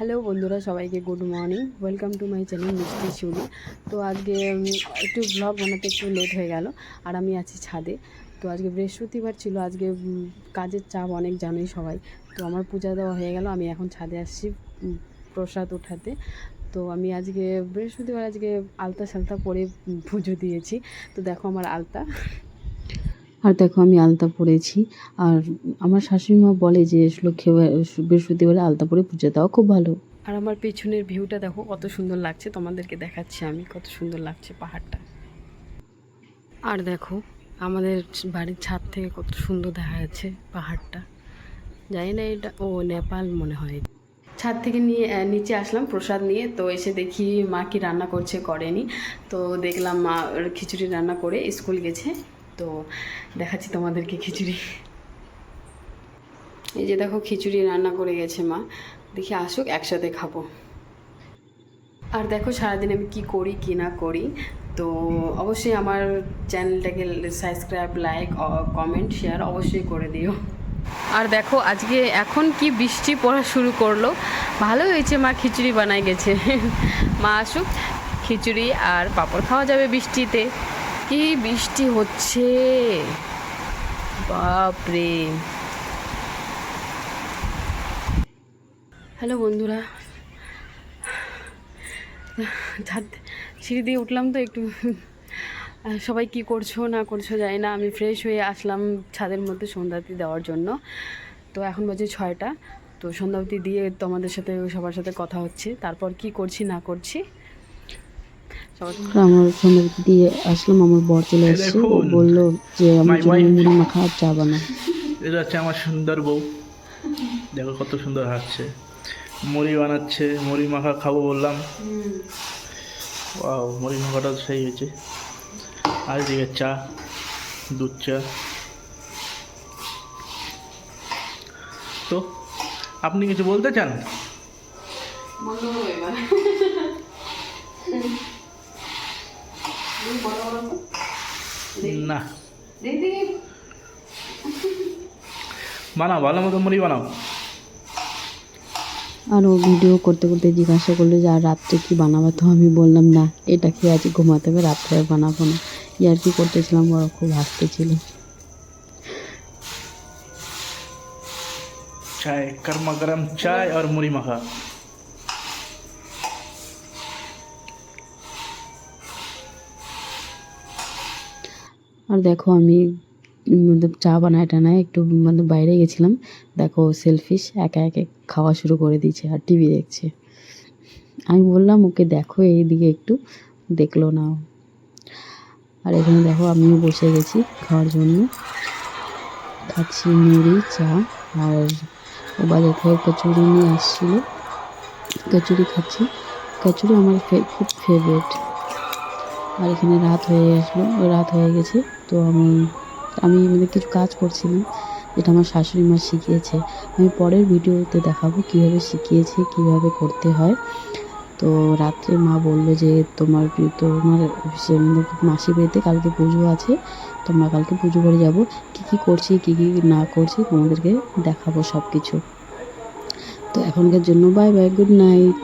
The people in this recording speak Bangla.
হ্যালো বন্ধুরা, সবাইকে good morning. Welcome to my channel Mishti Chuli তো আজকে একটু ব্লগ বানাতে একটু লেট হয়ে গেল, আর আমি আছি ছাদে। তো আজকে বৃহস্পতিবার ছিল, আজকে কাজের চাপ অনেক, জানোই সবাই। তো আমার পূজা দেওয়া হয়ে গেল, আমি এখন ছাদে আসছি প্রসাদ ওঠাতে তো আমি আজকে, বৃহস্পতিবার আজকে আলতা সালতা পরে পুজো দিয়েছি। তো দেখো আমার আলতা। আর দেখো আমি আলতা পরেছি। আর আমার শাশুড়ি মা বলে যে, লক্ষ্মী বৃহস্পতিবারে আলতা পরে পুজো দেওয়া খুব ভালো। আর আমার পেছনের ভিউটা দেখো, কত সুন্দর লাগছে। তোমাদেরকে দেখাচ্ছি আমি কত সুন্দর লাগছে পাহাড়টা। আর দেখো, আমাদের বাড়ির ছাদ থেকে কত সুন্দর দেখা যাচ্ছে পাহাড়টা। জানি না এটা, ও নেপাল মনে হয়। ছাদ থেকে নিয়ে নিচে আসলাম প্রসাদ নিয়ে, তো এসে দেখি মা কি রান্না করছে, করেনি। তো দেখলাম মা খিচুড়ি রান্না করে স্কুল গেছে। তো দেখাচ্ছি তোমাদেরকে খিচুড়ি। এই যে দেখো খিচুড়ি রান্না করে গেছে মা। দেখি আসুক, একসাথে খাব। আর দেখো সারাদিন আমি কি করি, কি না করি। তো অবশ্যই আমার চ্যানেলটাকে সাবস্ক্রাইব, লাইক কমেন্ট, শেয়ার অবশ্যই করে দিও। আর দেখো আজকে এখন কি বৃষ্টি পড়া শুরু করল। ভালো হয়েছে মা, খিচুড়ি বানাই গেছে। মা আসুক, খিচুড়ি আর পাঁপড় খাওয়া যাবে বৃষ্টিতে। কি বৃষ্টি হচ্ছে। বাপরে। হ্যালো বন্ধুরা। ছাদ সিঁড়ি দিয়ে উঠলাম তো একটু। সবাই কি করছ, না করছ জানি না। আমি ফ্রেশ হয়ে আসলাম ছাদের মধ্যে সন্ধ্যাতি দেওয়ার জন্য। তো এখন বাজে ছয়টা। তো সন্ধ্যাবতী দিয়ে তোমাদের সাথে, সবার সাথে কথা হচ্ছে। তারপর কি করছি, না করছি? আমার সন্ধ্যা দিয়ে আসলাম আমার বর চলে এসেছে। ও বলল যে আমার জন্য মুড়ি মাখা আর চা বানা এটা হচ্ছে আমার সুন্দর বউ। দেখো কত সুন্দর হাঁটছে। মুড়ি বানাচ্ছে মুড়ি মাখা খাব বললাম। ওয়াও মুড়ি মাখাটা তো সেই হয়েছে। আর এদিকে চা দুধ চা। তো আপনি কিছু বলতে চান? না। বানাও ভালো মতো মুড়ি বানাও। আর ও ভিডিও করতে করতে জিজ্ঞাসা করল যে আর রাত্রে কি বানাবো? তো আমি বললাম না এটা কি আজ ঘুমাতে হবে রাত্রে বানাবো না। ই আর কি করতেছিলাম বড় খুব হাসতেছিল চায় কর্মা গরম চায় আর মুড়ি মাখা। আর দেখো আমি চা বানায় টানায় একটু মানে বাইরে গেছিলাম। দেখো সেলফিশ একা একা খাওয়া শুরু করে দিয়েছে আর টিভি দেখছে। আমি বললাম, ওকে দেখো এই দিকে একটু, দেখল না। আর এখানে দেখো আমিও বসে গেছি খাওয়ার জন্য। খাচ্ছি মুড়ি, চা, আর ও বাজার থেকে কচুরি নিয়ে আসছিল। কচুরি খাচ্ছি। কচুরি আমার খুব ফেভারিট আর এখানে রাত হয়ে আসলো, রাত হয়ে গেছে। তো আমি আমি মানে কিছু কাজ করছিলাম যেটা আমার শাশুড়ি মা শিখিয়েছে। আমি পরের ভিডিওতে দেখাবো কীভাবে শিখিয়েছে, কীভাবে করতে হয়। তো রাত্রে মা বলল যে, তোমার তোমার সে মাসি বাড়িতে কালকে পুজো আছে, তোমরা কালকে পুজো করে যাব। কী কী করছি, কী কী না করছি, তোমাদেরকে দেখাবো সব কিছু তো এখনকার জন্য বাই বাই গুড নাইট